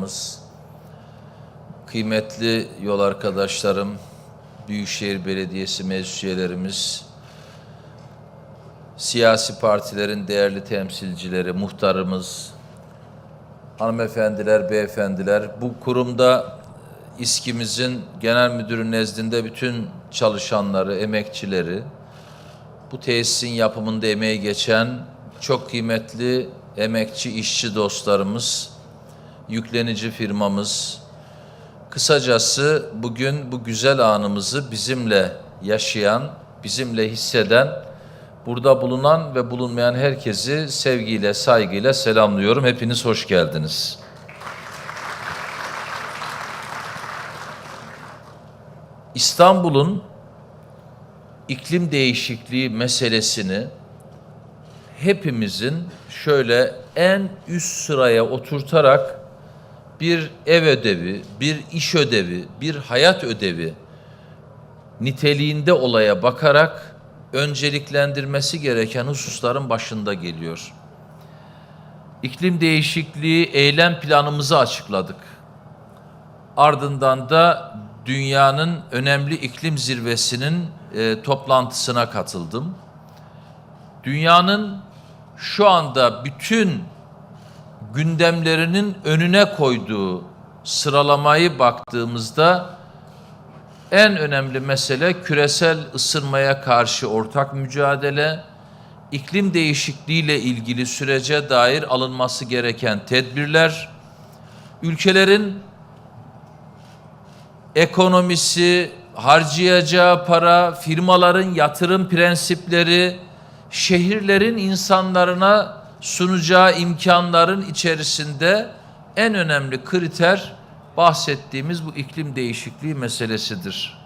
muhtarlarımız, kıymetli yol arkadaşlarım, Büyükşehir Belediyesi meclis siyasi partilerin değerli temsilcileri, muhtarımız, hanımefendiler, beyefendiler, bu kurumda İSKİ'mizin genel müdürü nezdinde bütün çalışanları, emekçileri, bu tesisin yapımında emeği geçen çok kıymetli emekçi işçi dostlarımız, yüklenici firmamız, kısacası bugün bu güzel anımızı bizimle yaşayan, bizimle hisseden, burada bulunan ve bulunmayan herkesi sevgiyle, saygıyla selamlıyorum. Hepiniz hoş geldiniz. İstanbul'un iklim değişikliği meselesini hepimizin şöyle en üst sıraya oturtarak bir ev ödevi, bir iş ödevi, bir hayat ödevi niteliğinde olaya bakarak önceliklendirmesi gereken hususların başında geliyor. İklim değişikliği eylem planımızı açıkladık. Ardından da dünyanın önemli iklim zirvesinin e, toplantısına katıldım. Dünyanın şu anda bütün gündemlerinin önüne koyduğu sıralamayı baktığımızda en önemli mesele küresel ısınmaya karşı ortak mücadele, iklim değişikliğiyle ilgili sürece dair alınması gereken tedbirler, ülkelerin ekonomisi, harcayacağı para, firmaların yatırım prensipleri, şehirlerin insanlarına sunacağı imkanların içerisinde en önemli kriter bahsettiğimiz bu iklim değişikliği meselesidir.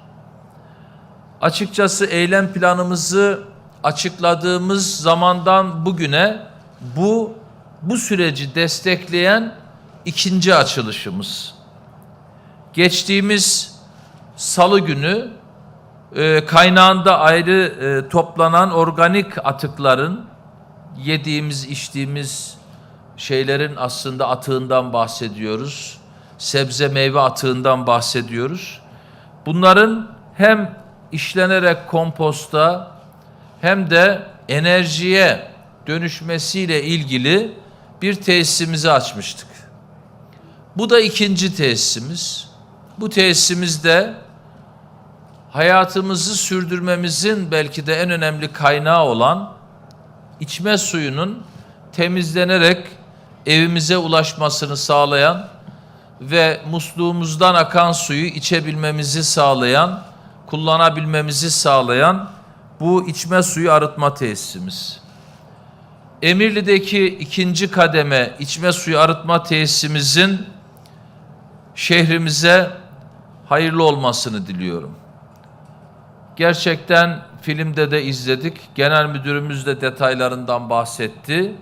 Açıkçası eylem planımızı açıkladığımız zamandan bugüne bu bu süreci destekleyen ikinci açılışımız. Geçtiğimiz salı günü e, kaynağında ayrı e, toplanan organik atıkların yediğimiz, içtiğimiz şeylerin aslında atığından bahsediyoruz. Sebze meyve atığından bahsediyoruz. Bunların hem işlenerek komposta hem de enerjiye dönüşmesiyle ilgili bir tesisimizi açmıştık. Bu da ikinci tesisimiz. Bu tesisimizde hayatımızı sürdürmemizin belki de en önemli kaynağı olan içme suyunun temizlenerek evimize ulaşmasını sağlayan ve musluğumuzdan akan suyu içebilmemizi sağlayan, kullanabilmemizi sağlayan bu içme suyu arıtma tesisimiz. Emirli'deki ikinci kademe içme suyu arıtma tesisimizin şehrimize hayırlı olmasını diliyorum. Gerçekten filmde de izledik. Genel müdürümüz de detaylarından bahsetti.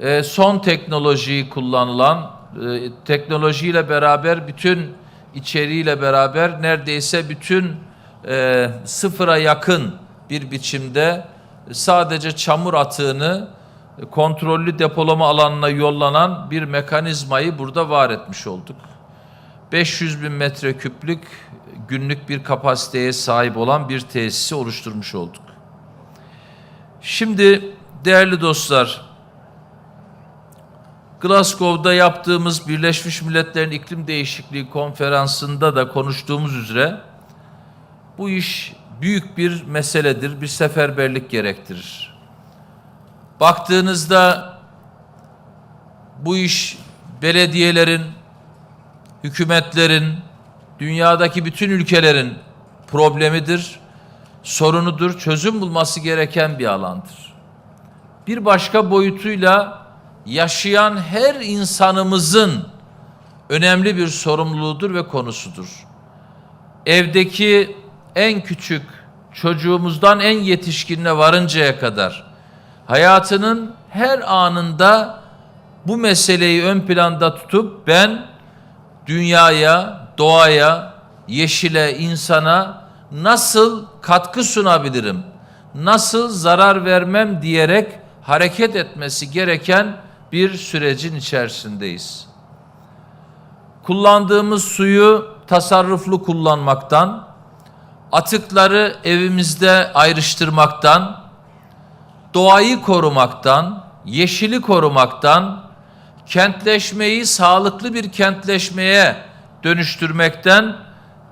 Ee, son teknolojiyi kullanılan, e, teknolojiyle beraber bütün içeriğiyle beraber neredeyse bütün e, sıfıra yakın bir biçimde sadece çamur atığını kontrollü depolama alanına yollanan bir mekanizmayı burada var etmiş olduk. 500 bin metreküplük günlük bir kapasiteye sahip olan bir tesisi oluşturmuş olduk. Şimdi değerli dostlar, Glasgow'da yaptığımız Birleşmiş Milletler'in İklim Değişikliği Konferansı'nda da konuştuğumuz üzere bu iş büyük bir meseledir, bir seferberlik gerektirir. Baktığınızda bu iş belediyelerin, hükümetlerin, dünyadaki bütün ülkelerin problemidir, sorunudur, çözüm bulması gereken bir alandır. Bir başka boyutuyla yaşayan her insanımızın önemli bir sorumluluğudur ve konusudur. Evdeki en küçük çocuğumuzdan en yetişkinine varıncaya kadar hayatının her anında bu meseleyi ön planda tutup ben dünyaya, doğaya, yeşile, insana nasıl katkı sunabilirim? Nasıl zarar vermem diyerek hareket etmesi gereken bir sürecin içerisindeyiz. kullandığımız suyu tasarruflu kullanmaktan, atıkları evimizde ayrıştırmaktan, doğayı korumaktan, yeşili korumaktan, kentleşmeyi sağlıklı bir kentleşmeye dönüştürmekten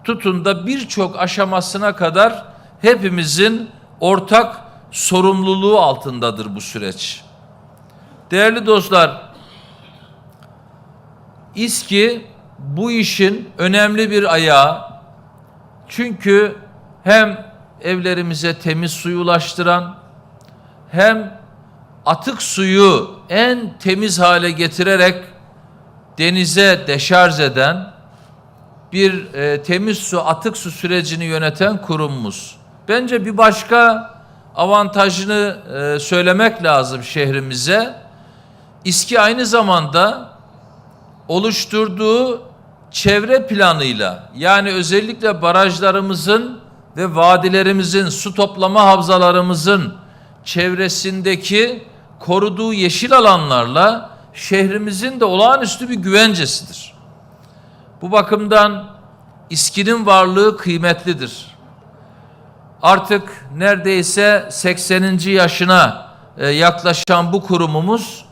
tutun da birçok aşamasına kadar hepimizin ortak sorumluluğu altındadır bu süreç. Değerli dostlar, İSKİ bu işin önemli bir ayağı. Çünkü hem evlerimize temiz suyu ulaştıran hem atık suyu en temiz hale getirerek denize deşarj eden bir e, temiz su atık su sürecini yöneten kurumumuz. Bence bir başka avantajını e, söylemek lazım şehrimize. İSKİ aynı zamanda oluşturduğu çevre planıyla yani özellikle barajlarımızın ve vadilerimizin su toplama havzalarımızın çevresindeki koruduğu yeşil alanlarla şehrimizin de olağanüstü bir güvencesidir. Bu bakımdan İSKİ'nin varlığı kıymetlidir. Artık neredeyse 80. yaşına e, yaklaşan bu kurumumuz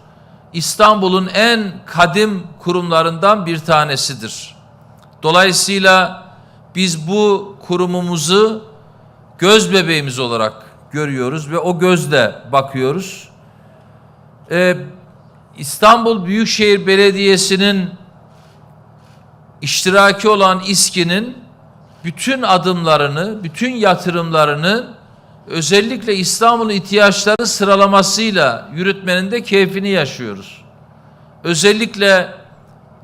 İstanbul'un en kadim kurumlarından bir tanesidir. Dolayısıyla biz bu kurumumuzu göz bebeğimiz olarak görüyoruz ve o gözle bakıyoruz. Ee, İstanbul Büyükşehir Belediyesi'nin iştiraki olan İSKİ'nin bütün adımlarını, bütün yatırımlarını özellikle İstanbul'un ihtiyaçları sıralamasıyla yürütmenin de keyfini yaşıyoruz. Özellikle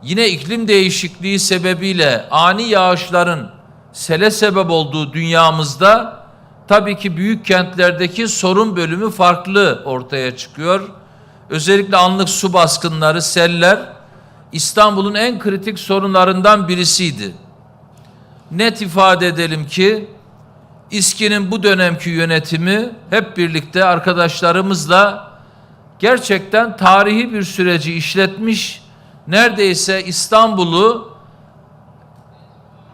yine iklim değişikliği sebebiyle ani yağışların sele sebep olduğu dünyamızda tabii ki büyük kentlerdeki sorun bölümü farklı ortaya çıkıyor. Özellikle anlık su baskınları, seller İstanbul'un en kritik sorunlarından birisiydi. Net ifade edelim ki İSKİ'nin bu dönemki yönetimi hep birlikte arkadaşlarımızla gerçekten tarihi bir süreci işletmiş. Neredeyse İstanbul'u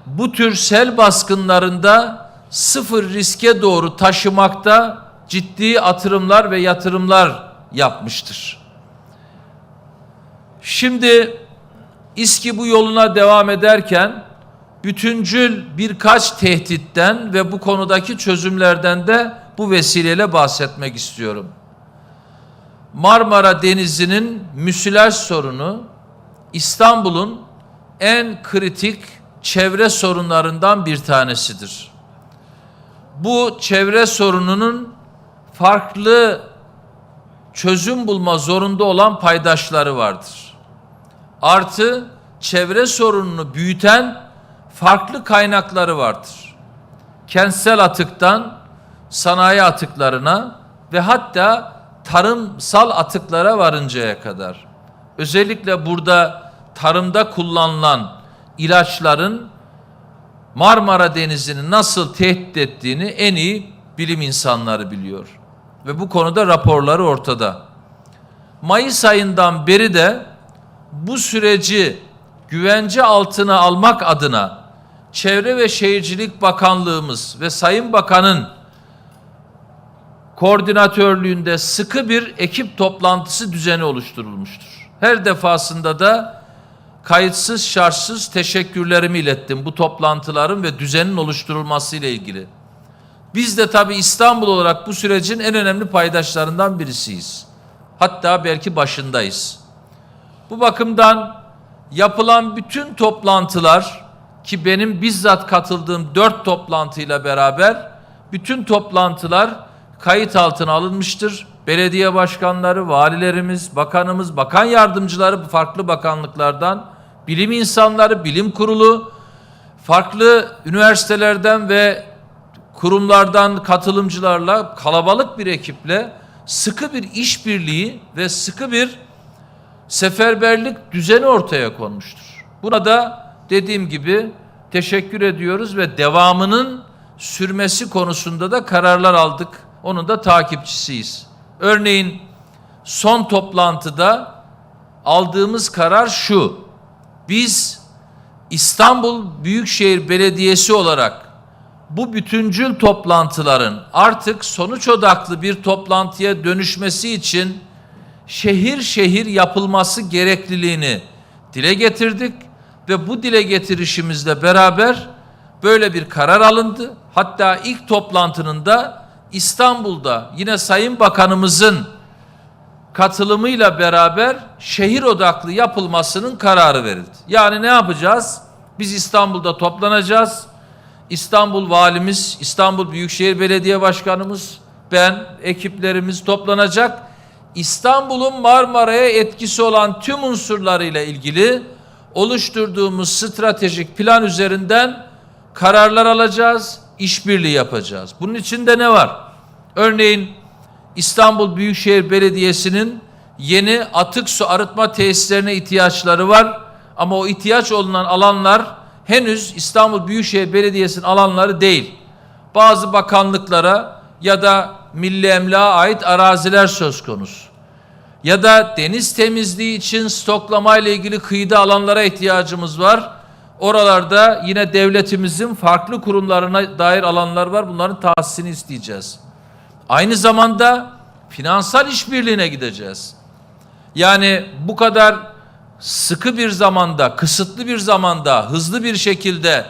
bu tür sel baskınlarında sıfır riske doğru taşımakta ciddi atırımlar ve yatırımlar yapmıştır. Şimdi İSKİ bu yoluna devam ederken bütüncül birkaç tehditten ve bu konudaki çözümlerden de bu vesileyle bahsetmek istiyorum. Marmara Denizi'nin müsilaj sorunu İstanbul'un en kritik çevre sorunlarından bir tanesidir. Bu çevre sorununun farklı çözüm bulma zorunda olan paydaşları vardır. Artı çevre sorununu büyüten farklı kaynakları vardır. Kentsel atıktan sanayi atıklarına ve hatta tarımsal atıklara varıncaya kadar. Özellikle burada tarımda kullanılan ilaçların Marmara Denizi'ni nasıl tehdit ettiğini en iyi bilim insanları biliyor. Ve bu konuda raporları ortada. Mayıs ayından beri de bu süreci güvence altına almak adına Çevre ve Şehircilik Bakanlığımız ve Sayın Bakan'ın koordinatörlüğünde sıkı bir ekip toplantısı düzeni oluşturulmuştur. Her defasında da kayıtsız şartsız teşekkürlerimi ilettim bu toplantıların ve düzenin oluşturulması ile ilgili. Biz de tabii İstanbul olarak bu sürecin en önemli paydaşlarından birisiyiz. Hatta belki başındayız. Bu bakımdan yapılan bütün toplantılar ki benim bizzat katıldığım dört toplantıyla beraber bütün toplantılar kayıt altına alınmıştır. Belediye başkanları, valilerimiz, bakanımız, bakan yardımcıları farklı bakanlıklardan, bilim insanları, bilim kurulu, farklı üniversitelerden ve kurumlardan katılımcılarla kalabalık bir ekiple sıkı bir işbirliği ve sıkı bir seferberlik düzeni ortaya konmuştur. Buna da dediğim gibi teşekkür ediyoruz ve devamının sürmesi konusunda da kararlar aldık. Onun da takipçisiyiz. Örneğin son toplantıda aldığımız karar şu. Biz İstanbul Büyükşehir Belediyesi olarak bu bütüncül toplantıların artık sonuç odaklı bir toplantıya dönüşmesi için şehir şehir yapılması gerekliliğini dile getirdik ve bu dile getirişimizle beraber böyle bir karar alındı. Hatta ilk toplantının da İstanbul'da yine Sayın Bakanımızın katılımıyla beraber şehir odaklı yapılmasının kararı verildi. Yani ne yapacağız? Biz İstanbul'da toplanacağız. İstanbul Valimiz, İstanbul Büyükşehir Belediye Başkanımız, ben, ekiplerimiz toplanacak. İstanbul'un Marmara'ya etkisi olan tüm unsurlarıyla ilgili oluşturduğumuz stratejik plan üzerinden kararlar alacağız, işbirliği yapacağız. Bunun içinde ne var? Örneğin İstanbul Büyükşehir Belediyesi'nin yeni atık su arıtma tesislerine ihtiyaçları var. Ama o ihtiyaç olunan alanlar henüz İstanbul Büyükşehir Belediyesi'nin alanları değil. Bazı bakanlıklara ya da milli emlağa ait araziler söz konusu. Ya da deniz temizliği için stoklama ile ilgili kıyıda alanlara ihtiyacımız var. Oralarda yine devletimizin farklı kurumlarına dair alanlar var. Bunların tahsisini isteyeceğiz. Aynı zamanda finansal işbirliğine gideceğiz. Yani bu kadar sıkı bir zamanda, kısıtlı bir zamanda, hızlı bir şekilde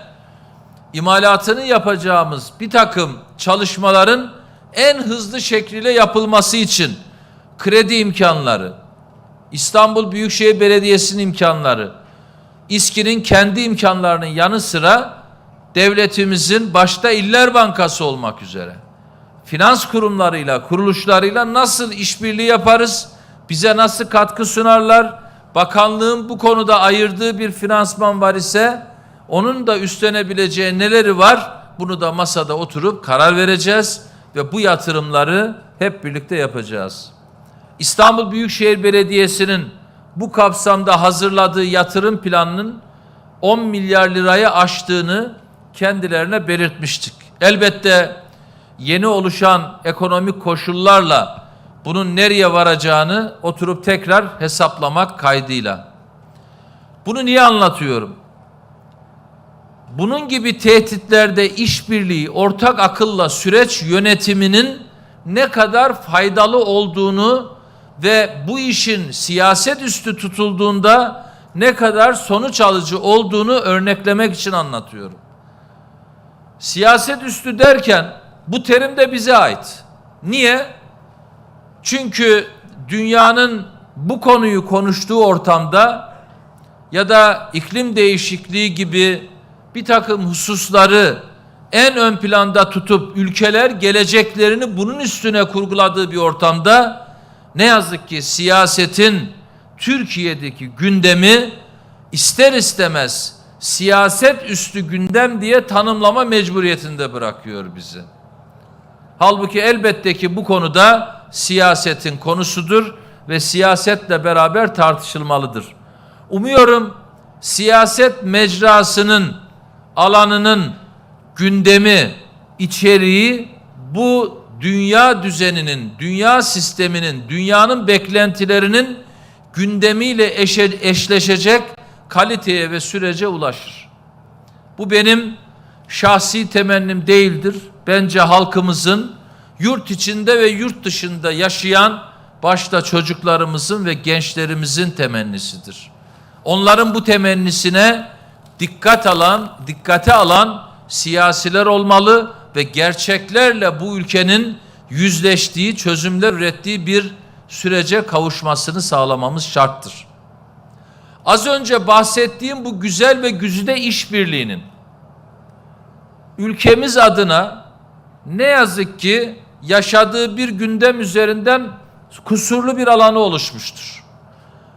imalatını yapacağımız bir takım çalışmaların en hızlı şekliyle yapılması için kredi imkanları, İstanbul Büyükşehir Belediyesi'nin imkanları, İSKİ'nin kendi imkanlarının yanı sıra devletimizin başta İller Bankası olmak üzere finans kurumlarıyla, kuruluşlarıyla nasıl işbirliği yaparız? Bize nasıl katkı sunarlar? Bakanlığın bu konuda ayırdığı bir finansman var ise onun da üstlenebileceği neleri var? Bunu da masada oturup karar vereceğiz ve bu yatırımları hep birlikte yapacağız. İstanbul Büyükşehir Belediyesi'nin bu kapsamda hazırladığı yatırım planının 10 milyar lirayı aştığını kendilerine belirtmiştik. Elbette yeni oluşan ekonomik koşullarla bunun nereye varacağını oturup tekrar hesaplamak kaydıyla. Bunu niye anlatıyorum? Bunun gibi tehditlerde işbirliği, ortak akılla süreç yönetiminin ne kadar faydalı olduğunu ve bu işin siyaset üstü tutulduğunda ne kadar sonuç alıcı olduğunu örneklemek için anlatıyorum. Siyaset üstü derken bu terim de bize ait. Niye? Çünkü dünyanın bu konuyu konuştuğu ortamda ya da iklim değişikliği gibi bir takım hususları en ön planda tutup ülkeler geleceklerini bunun üstüne kurguladığı bir ortamda ne yazık ki siyasetin Türkiye'deki gündemi ister istemez siyaset üstü gündem diye tanımlama mecburiyetinde bırakıyor bizi. Halbuki elbette ki bu konuda siyasetin konusudur ve siyasetle beraber tartışılmalıdır. Umuyorum siyaset mecrasının alanının gündemi, içeriği bu dünya düzeninin, dünya sisteminin, dünyanın beklentilerinin gündemiyle eşe, eşleşecek kaliteye ve sürece ulaşır. Bu benim şahsi temennim değildir. Bence halkımızın yurt içinde ve yurt dışında yaşayan başta çocuklarımızın ve gençlerimizin temennisidir. Onların bu temennisine dikkat alan, dikkate alan siyasiler olmalı ve gerçeklerle bu ülkenin yüzleştiği, çözümler ürettiği bir sürece kavuşmasını sağlamamız şarttır. Az önce bahsettiğim bu güzel ve güzide işbirliğinin ülkemiz adına ne yazık ki yaşadığı bir gündem üzerinden kusurlu bir alanı oluşmuştur.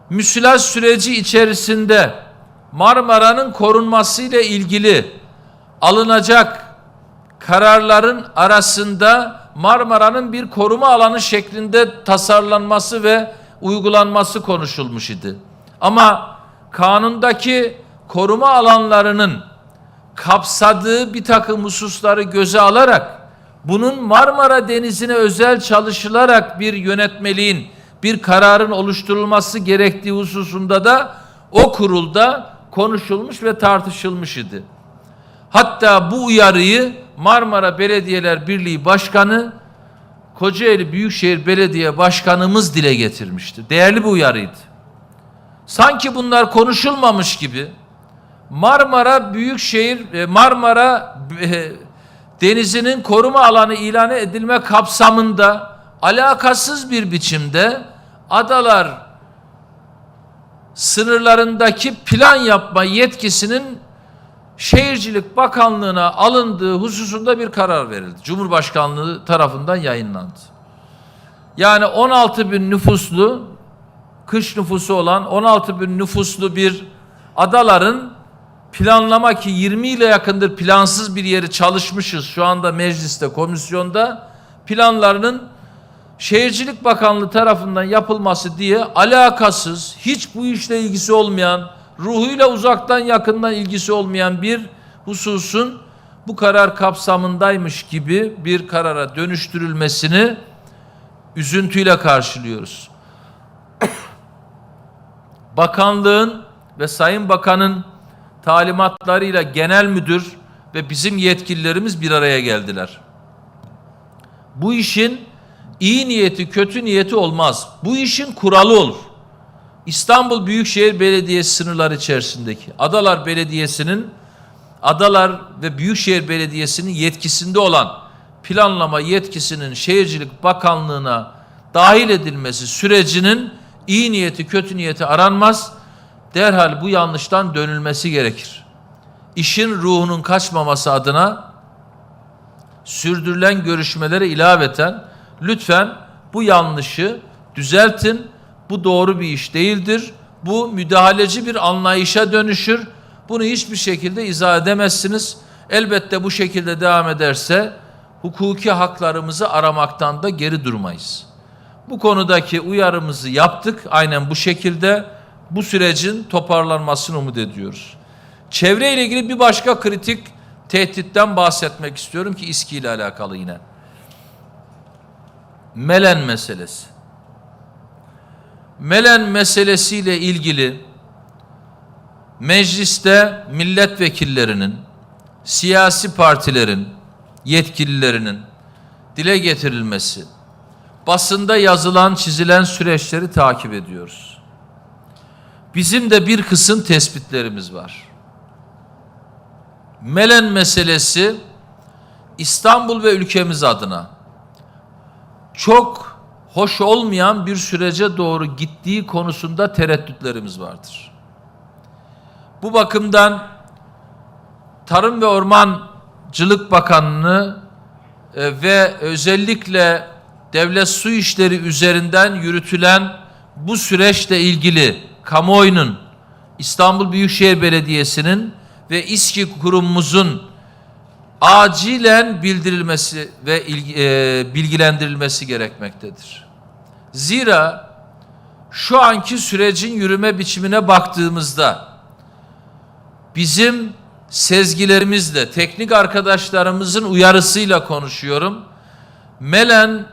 Müsilaj süreci içerisinde Marmara'nın korunması ile ilgili alınacak kararların arasında Marmara'nın bir koruma alanı şeklinde tasarlanması ve uygulanması konuşulmuş idi. Ama kanundaki koruma alanlarının kapsadığı bir takım hususları göze alarak bunun Marmara Denizi'ne özel çalışılarak bir yönetmeliğin, bir kararın oluşturulması gerektiği hususunda da o kurulda konuşulmuş ve tartışılmış idi. Hatta bu uyarıyı Marmara Belediyeler Birliği Başkanı Kocaeli Büyükşehir Belediye Başkanımız dile getirmişti. Değerli bir uyarıydı. Sanki bunlar konuşulmamış gibi Marmara Büyükşehir e, Marmara e, denizinin koruma alanı ilan edilme kapsamında alakasız bir biçimde adalar sınırlarındaki plan yapma yetkisinin Şehircilik Bakanlığı'na alındığı hususunda bir karar verildi. Cumhurbaşkanlığı tarafından yayınlandı. Yani 16 bin nüfuslu, kış nüfusu olan 16 bin nüfuslu bir adaların planlama ki 20 ile yakındır plansız bir yeri çalışmışız şu anda mecliste, komisyonda planlarının Şehircilik Bakanlığı tarafından yapılması diye alakasız, hiç bu işle ilgisi olmayan, ruhuyla uzaktan yakından ilgisi olmayan bir hususun bu karar kapsamındaymış gibi bir karara dönüştürülmesini üzüntüyle karşılıyoruz. Bakanlığın ve Sayın Bakan'ın talimatlarıyla genel müdür ve bizim yetkililerimiz bir araya geldiler. Bu işin iyi niyeti, kötü niyeti olmaz. Bu işin kuralı olur. İstanbul Büyükşehir Belediyesi sınırları içerisindeki Adalar Belediyesi'nin Adalar ve Büyükşehir Belediyesi'nin yetkisinde olan planlama yetkisinin Şehircilik Bakanlığı'na dahil edilmesi sürecinin iyi niyeti, kötü niyeti aranmaz. Derhal bu yanlıştan dönülmesi gerekir. İşin ruhunun kaçmaması adına sürdürülen görüşmelere ilaveten lütfen bu yanlışı düzeltin. Bu doğru bir iş değildir. Bu müdahaleci bir anlayışa dönüşür. Bunu hiçbir şekilde izah edemezsiniz. Elbette bu şekilde devam ederse hukuki haklarımızı aramaktan da geri durmayız. Bu konudaki uyarımızı yaptık. Aynen bu şekilde bu sürecin toparlanmasını umut ediyoruz. Çevre ile ilgili bir başka kritik tehditten bahsetmek istiyorum ki İSKİ ile alakalı yine. Melen meselesi. Melen meselesiyle ilgili mecliste milletvekillerinin, siyasi partilerin, yetkililerinin dile getirilmesi, basında yazılan, çizilen süreçleri takip ediyoruz. Bizim de bir kısım tespitlerimiz var. Melen meselesi İstanbul ve ülkemiz adına çok hoş olmayan bir sürece doğru gittiği konusunda tereddütlerimiz vardır. Bu bakımdan Tarım ve Ormancılık Bakanlığı e, ve özellikle devlet su işleri üzerinden yürütülen bu süreçle ilgili kamuoyunun İstanbul Büyükşehir Belediyesi'nin ve İSKİ kurumumuzun acilen bildirilmesi ve e, bilgilendirilmesi gerekmektedir. Zira şu anki sürecin yürüme biçimine baktığımızda bizim sezgilerimizle, teknik arkadaşlarımızın uyarısıyla konuşuyorum. Melen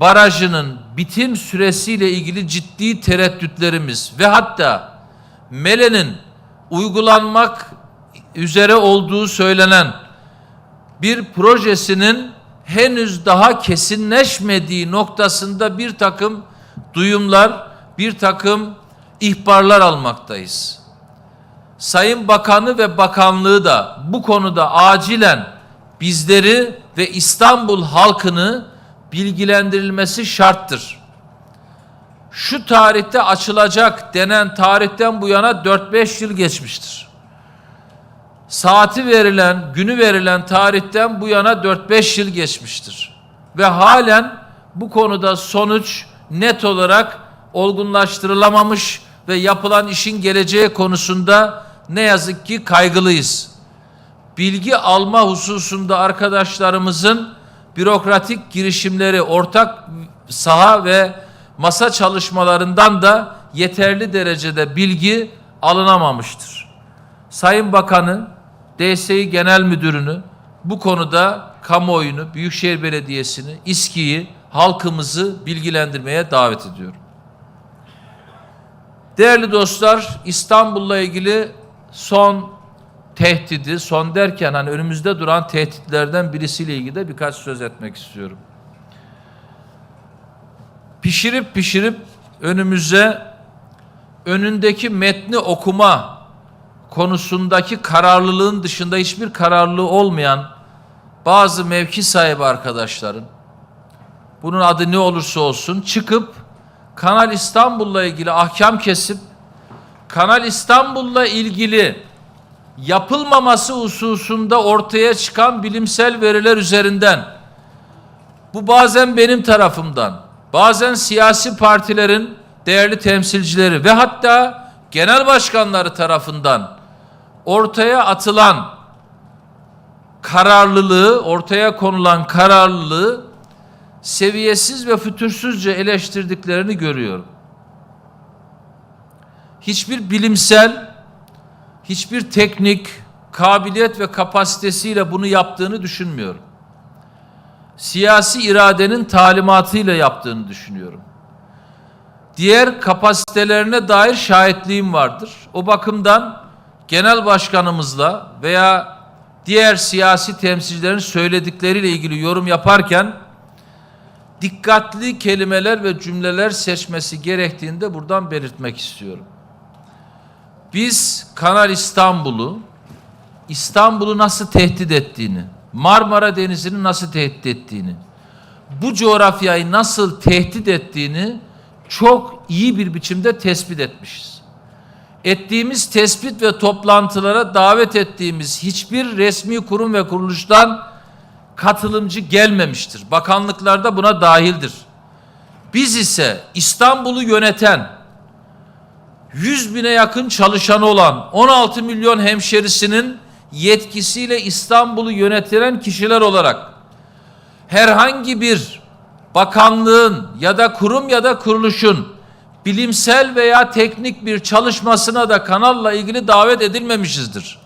barajının bitim süresiyle ilgili ciddi tereddütlerimiz ve hatta Melen'in uygulanmak üzere olduğu söylenen bir projesinin henüz daha kesinleşmediği noktasında bir takım duyumlar, bir takım ihbarlar almaktayız. Sayın Bakanı ve Bakanlığı da bu konuda acilen bizleri ve İstanbul halkını bilgilendirilmesi şarttır. Şu tarihte açılacak denen tarihten bu yana 4-5 yıl geçmiştir saati verilen, günü verilen tarihten bu yana 4-5 yıl geçmiştir. Ve halen bu konuda sonuç net olarak olgunlaştırılamamış ve yapılan işin geleceği konusunda ne yazık ki kaygılıyız. Bilgi alma hususunda arkadaşlarımızın bürokratik girişimleri, ortak saha ve masa çalışmalarından da yeterli derecede bilgi alınamamıştır. Sayın Bakanı DSİ Genel Müdürünü bu konuda kamuoyunu, Büyükşehir Belediyesi'ni, İSKİ'yi, halkımızı bilgilendirmeye davet ediyorum. Değerli dostlar, İstanbul'la ilgili son tehdidi, son derken hani önümüzde duran tehditlerden birisiyle ilgili de birkaç söz etmek istiyorum. Pişirip pişirip önümüze önündeki metni okuma konusundaki kararlılığın dışında hiçbir kararlılığı olmayan bazı mevki sahibi arkadaşların bunun adı ne olursa olsun çıkıp Kanal İstanbul'la ilgili ahkam kesip Kanal İstanbul'la ilgili yapılmaması hususunda ortaya çıkan bilimsel veriler üzerinden bu bazen benim tarafımdan, bazen siyasi partilerin değerli temsilcileri ve hatta genel başkanları tarafından ortaya atılan kararlılığı, ortaya konulan kararlılığı seviyesiz ve fütursuzca eleştirdiklerini görüyorum. Hiçbir bilimsel, hiçbir teknik, kabiliyet ve kapasitesiyle bunu yaptığını düşünmüyorum. Siyasi iradenin talimatıyla yaptığını düşünüyorum. Diğer kapasitelerine dair şahitliğim vardır. O bakımdan genel başkanımızla veya diğer siyasi temsilcilerin söyledikleriyle ilgili yorum yaparken dikkatli kelimeler ve cümleler seçmesi gerektiğini de buradan belirtmek istiyorum. Biz Kanal İstanbul'u İstanbul'u nasıl tehdit ettiğini, Marmara Denizi'ni nasıl tehdit ettiğini, bu coğrafyayı nasıl tehdit ettiğini çok iyi bir biçimde tespit etmişiz. Ettiğimiz tespit ve toplantılara davet ettiğimiz hiçbir resmi kurum ve kuruluştan katılımcı gelmemiştir. Bakanlıklar da buna dahildir. Biz ise İstanbul'u yöneten 100 bine yakın çalışanı olan 16 milyon hemşerisinin yetkisiyle İstanbul'u yönetilen kişiler olarak herhangi bir bakanlığın ya da kurum ya da kuruluşun bilimsel veya teknik bir çalışmasına da kanalla ilgili davet edilmemişizdir.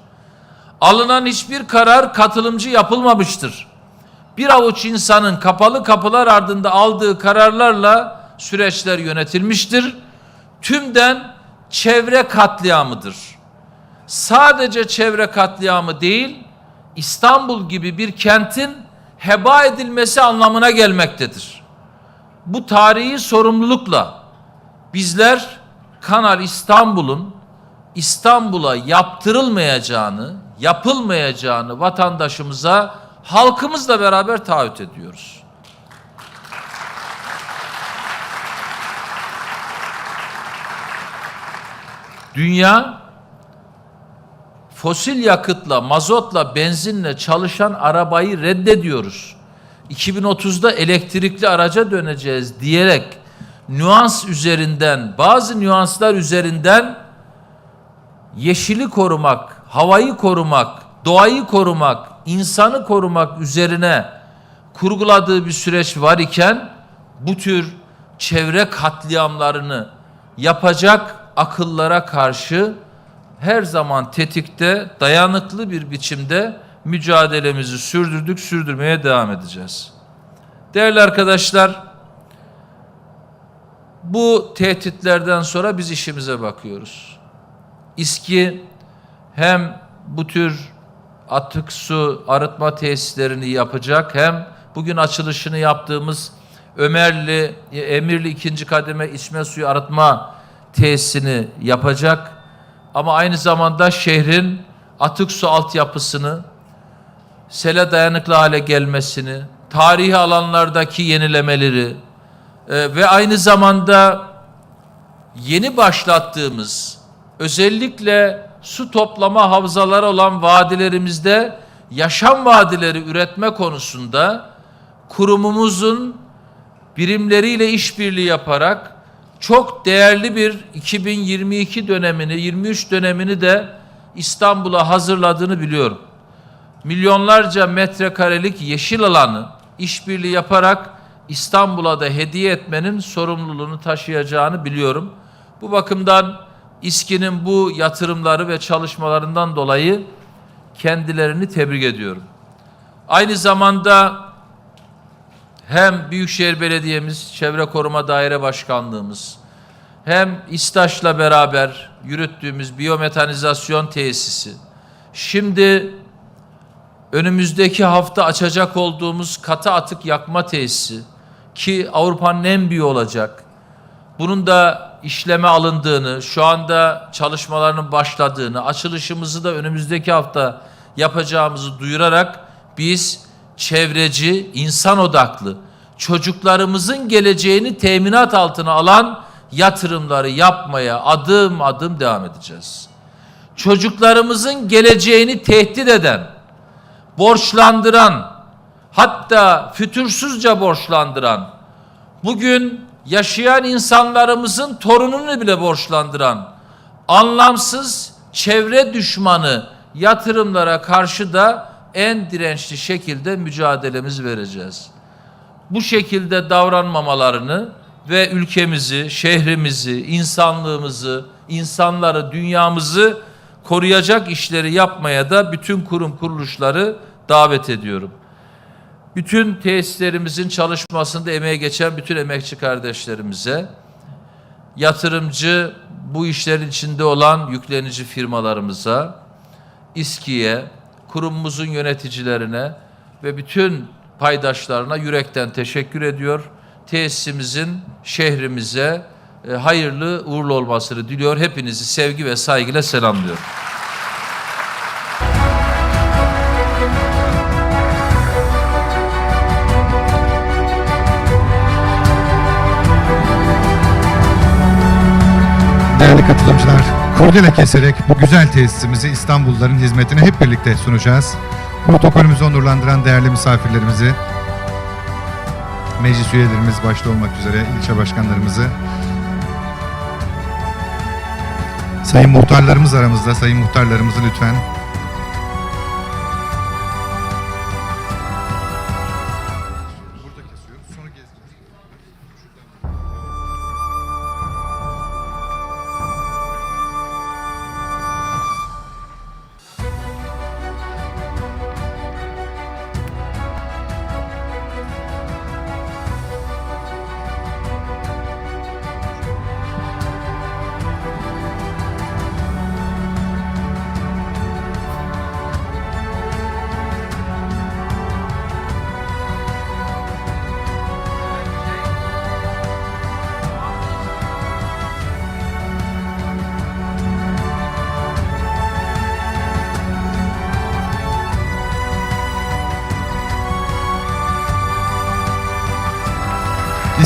Alınan hiçbir karar katılımcı yapılmamıştır. Bir avuç insanın kapalı kapılar ardında aldığı kararlarla süreçler yönetilmiştir. Tümden çevre katliamıdır. Sadece çevre katliamı değil, İstanbul gibi bir kentin heba edilmesi anlamına gelmektedir. Bu tarihi sorumlulukla bizler Kanal İstanbul'un İstanbul'a yaptırılmayacağını, yapılmayacağını vatandaşımıza halkımızla beraber taahhüt ediyoruz. Dünya fosil yakıtla, mazotla, benzinle çalışan arabayı reddediyoruz. 2030'da elektrikli araca döneceğiz diyerek nüans üzerinden, bazı nüanslar üzerinden yeşili korumak, havayı korumak, doğayı korumak, insanı korumak üzerine kurguladığı bir süreç var iken bu tür çevre katliamlarını yapacak akıllara karşı her zaman tetikte, dayanıklı bir biçimde mücadelemizi sürdürdük, sürdürmeye devam edeceğiz. Değerli arkadaşlar, bu tehditlerden sonra biz işimize bakıyoruz. İSKİ hem bu tür atık su arıtma tesislerini yapacak hem bugün açılışını yaptığımız Ömerli, Emirli ikinci kademe içme suyu arıtma tesisini yapacak. Ama aynı zamanda şehrin atık su altyapısını, sele dayanıklı hale gelmesini, tarihi alanlardaki yenilemeleri e, ve aynı zamanda yeni başlattığımız özellikle su toplama havzaları olan vadilerimizde yaşam vadileri üretme konusunda kurumumuzun birimleriyle işbirliği yaparak çok değerli bir 2022 dönemini, 23 dönemini de İstanbul'a hazırladığını biliyorum. Milyonlarca metrekarelik yeşil alanı işbirliği yaparak İstanbul'a da hediye etmenin sorumluluğunu taşıyacağını biliyorum. Bu bakımdan İSKİ'nin bu yatırımları ve çalışmalarından dolayı kendilerini tebrik ediyorum. Aynı zamanda hem Büyükşehir Belediye'miz, Çevre Koruma Daire Başkanlığımız, hem İSTAŞ'la beraber yürüttüğümüz biyometanizasyon tesisi, şimdi önümüzdeki hafta açacak olduğumuz katı atık yakma tesisi ki Avrupa'nın en büyüğü olacak. Bunun da işleme alındığını, şu anda çalışmalarının başladığını, açılışımızı da önümüzdeki hafta yapacağımızı duyurarak biz çevreci, insan odaklı, çocuklarımızın geleceğini teminat altına alan yatırımları yapmaya adım adım devam edeceğiz. Çocuklarımızın geleceğini tehdit eden, borçlandıran, hatta fütursuzca borçlandıran, bugün yaşayan insanlarımızın torununu bile borçlandıran, anlamsız çevre düşmanı yatırımlara karşı da en dirençli şekilde mücadelemizi vereceğiz. Bu şekilde davranmamalarını ve ülkemizi, şehrimizi, insanlığımızı, insanları, dünyamızı koruyacak işleri yapmaya da bütün kurum kuruluşları davet ediyorum. Bütün tesislerimizin çalışmasında emeğe geçen bütün emekçi kardeşlerimize, yatırımcı bu işlerin içinde olan yüklenici firmalarımıza, İSKİ'ye, kurumumuzun yöneticilerine ve bütün paydaşlarına yürekten teşekkür ediyor. Tesisimizin şehrimize e, hayırlı uğurlu olmasını diliyor. Hepinizi sevgi ve saygıyla selamlıyorum. Değerli katılımcılar, kordele keserek bu güzel tesisimizi İstanbulluların hizmetine hep birlikte sunacağız. Protokolümüzü onurlandıran değerli misafirlerimizi, meclis üyelerimiz başta olmak üzere ilçe başkanlarımızı, sayın muhtarlarımız aramızda, sayın muhtarlarımızı lütfen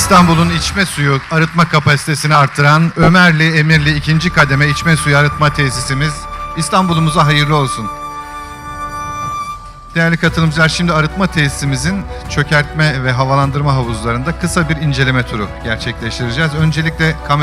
İstanbul'un içme suyu arıtma kapasitesini arttıran Ömerli Emirli ikinci kademe içme suyu arıtma tesisimiz İstanbul'umuza hayırlı olsun. Değerli katılımcılar şimdi arıtma tesisimizin çökertme ve havalandırma havuzlarında kısa bir inceleme turu gerçekleştireceğiz. Öncelikle kamera